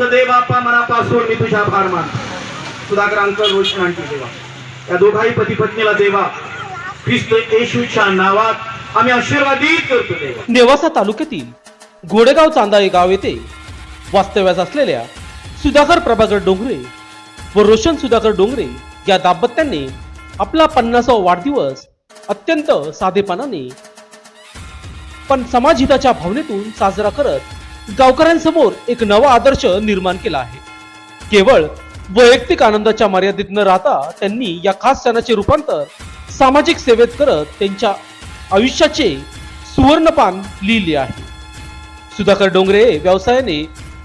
देव बाप्पा मनापासून मी तुझ्या फार मान सुधाकर अंकल रोशन आणखी देवा. या दोघाही पती पत्नीला देवा. ख्रिस्त येशूच्या नावात आम्ही आशीर्वादित करतो देवा. नेवासा तालुक्यातील घोडेगाव चांदा हे गाव येथे वास्तव्यास असलेल्या सुधाकर प्रभाकर डोंगरे व रोशन सुधाकर डोंगरे या दाम्पत्यांनी आपला पन्नासावा वाढदिवस अत्यंत साधेपणाने पण समाजहिताच्या भावनेतून साजरा करत गावकऱ्यांसमोर एक नवा आदर्श निर्माण केला आहे. केवळ वैयक्तिक आनंदाच्या मर्यादित न राहता त्यांनी या खास सणाचे रूपांतर सामाजिक सेवेत करत त्यांच्या आयुष्याचे सुवर्णपान लिहिले आहे. सुधाकर डोंगरे हे व्यवसायाने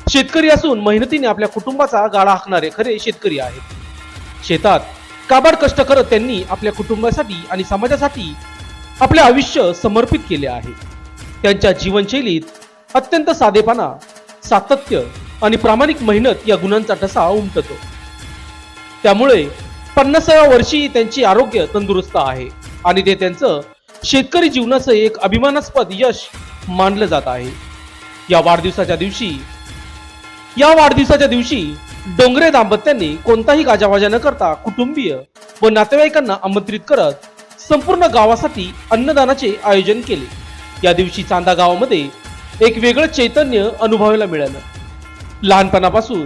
शेतकरी असून मेहनतीने आपल्या कुटुंबाचा गाळा हाकणारे खरे शेतकरी आहेत. शेतात काबाड कष्ट करत त्यांनी आपल्या कुटुंबासाठी आणि समाजासाठी आपले आयुष्य समर्पित केले आहे. त्यांच्या जीवनशैलीत अत्यंत साधेपणा सातत्य आणि प्रामाणिक मेहनत या गुणांचा ठसा उमटतो. त्यामुळे पन्नासाव्या वर्षी त्यांचे आरोग्य तंदुरुस्त आहे आणि ते त्यांचं शेतकरी जीवनाचं एक अभिमानास्पद यश मानलं जात आहे. या वाढदिवसाच्या दिवशी या वाढदिवसाच्या दिवशी डोंगरे दाम्पत्यांनी कोणताही गाजावाजा न करता कुटुंबीय व नातेवाईकांना आमंत्रित करत संपूर्ण गावासाठी अन्नदानाचे आयोजन केले. या दिवशी चांदा गावामध्ये एक वेगळं चैतन्य अनुभवायला मिळालं. लहानपणापासून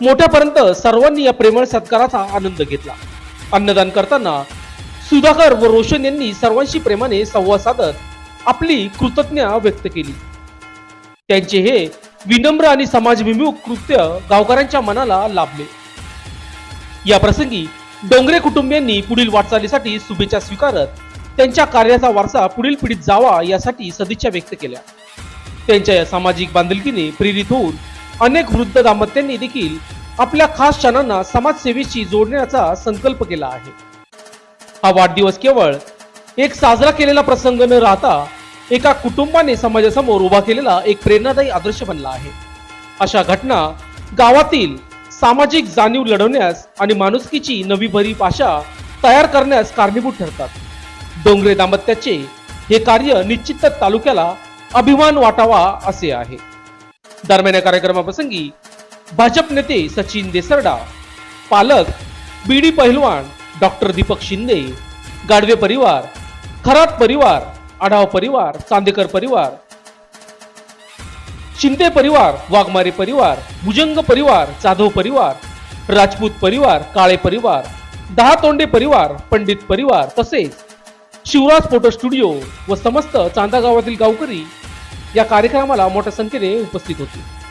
मोठ्यापर्यंत सर्वांनी या प्रेमळ सत्काराचा आनंद घेतला. अन्नदान करताना सुधाकर व रोशन यांनी सर्वांशी प्रेमाने संवाद साधत आपली कृतज्ञता व्यक्त केली. त्यांचे हे विनम्र आणि समाजभिमुख कृत्य गावकऱ्यांच्या मनाला लाभले. या प्रसंगी डोंगरे कुटुंबियांनी पुढील वाटचालीसाठी शुभेच्छा स्वीकारत त्यांच्या कार्याचा वारसा पुढील पिढीत जावा यासाठी सदिच्छा व्यक्त केल्या. त्यांच्या या सामाजिक बांधिलकीने प्रेरित होऊन अनेक वृद्ध दाम्पत्यांनी देखील आपल्या खास क्षणांना समाजसेवेशी जोडण्याचा संकल्प केला आहे. हा वाढदिवस केवळ एक साजरा केलेला प्रसंग न राहता एका कुटुंबाने समाजासमोर उभा केलेला एक प्रेरणादायी आदर्श बनला आहे. अशा घटना गावातील सामाजिक जाणीव लढवण्यास आणि माणुसकीची नवी भरीप आशा तयार करण्यास कारणीभूत ठरतात. डोंगरे दाम्पत्याचे हे कार्य निश्चितच तालुक्याला अभिमान वाटावा असे आहे. दरम्यान या कार्यक्रमाप्रसंगी भाजप नेते सचिन देसरडा पालक बीडी पहिलवान डॉक्टर दीपक शिंदे गाडवे परिवार खरात परिवार आढाव परिवार चांदेकर परिवार शिंदे परिवार वाघमारे परिवार भुजंग परिवार जाधव परिवार राजपूत परिवार काळे परिवार दहा तोंडे परिवार पंडित परिवार तसेच शिवराज फोटो स्टुडिओ व समस्त चांदा गावातील गावकरी या कार्यक्रमाला मोठ्या संख्येने उपस्थित होते.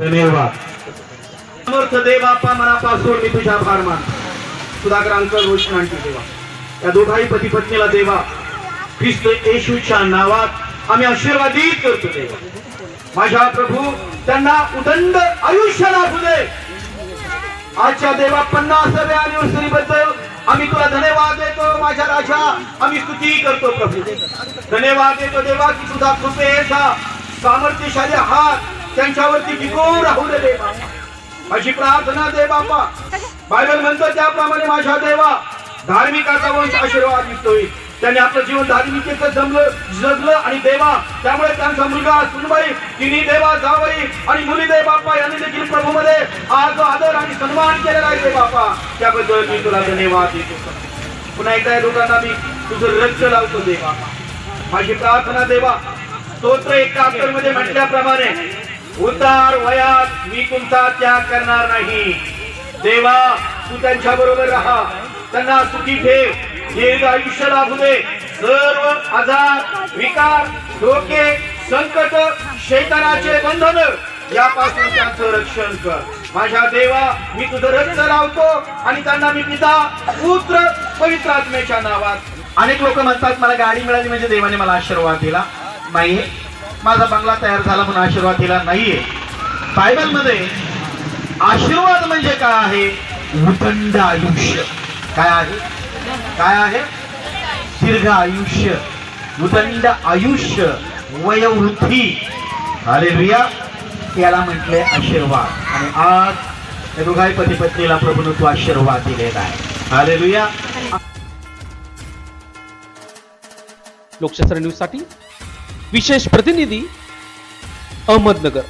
धन्यवाद. समर्थ दे बाप्पा मनापासून मी तुझ्या फार मान सुधाकर अंकल रोशन आणखी देवा. या दोघाही पती पत्नीला देवा. ख्रिस्त येशूच्या नावात आम्ही आशीर्वादित करतो देवा. माझ्या प्रभू त्यांना उदंड आयुष्य लाभू दे. आजच्या देवा पन्नासाव्या अनिव्हर्सरी बद्दल आम्ही तुला धन्यवाद देतो माझ्या राजा. आम्ही स्तुती करतो प्रभू. धन्यवाद देतो देवा की तुझा कृपेचा सामर्थ्यशाली हात त्यांच्यावरती टिकून राहू दे देवा. माझी प्रार्थना दे बापा बायबल म्हणतो त्याप्रमाणे माझ्या देवा धार्मिकाचा वंश आशीर्वाद दिसतोय. त्यांनी आपलं जीवन धार्मिकेचं जमलं जगलं आणि देवा त्यामुळे त्यांचा मुलगा सुनबाई तिन्ही देवा जावई आणि मुली दे बाप्पा यांनी देखील प्रभूमध्ये आज आदर आणि सन्मान केलेला आहे दे बाप्पा. त्याबद्दल मी तुला धन्यवाद देतो. पुन्हा एकदा या लोकांना मी तुझं रक्ष लावतो देवा माझी प्रार्थना देवा स्तोत्र एकाहत्तरमध्ये म्हटल्याप्रमाणे उतार वयात मी तुमचा त्याग करणार नाही. देवा तू त्यांच्या बरोबर राहा. त्यांना सुखी ठेव. दीर्घ आयुष्य लाभू दे. सर्व आजार विकार धोके संकट शैतानाचे बंधन यापासून त्यांचं रक्षण कर. माझ्या देवा मी तुझं रक्त लावतो आणि त्यांना मी पिता पुत्र पवित्र आत्म्याच्या नावात. अनेक लोक म्हणतात मला गाडी मिळाली म्हणजे देवाने मला आशीर्वाद दिला. नाही माझा बंगला तयार झाला म्हणून आशीर्वाद दिला नाहीये. बायबलमध्ये आशीर्वाद म्हणजे काय आहे? उदंड आयुष्य. काय आहे? काय आहे? दीर्घ आयुष्य. उदंड आयुष्य. वयोवृद्धी. अरे रिया याला म्हटले आशीर्वाद. आणि आज या दोघाही पती पत्नीला प्रभून तू आशीर्वाद दिलेला आहे. अरे रिया लोकशास्त्र न्यूजसाठी विशेष प्रतिनिधी अहमदनगर.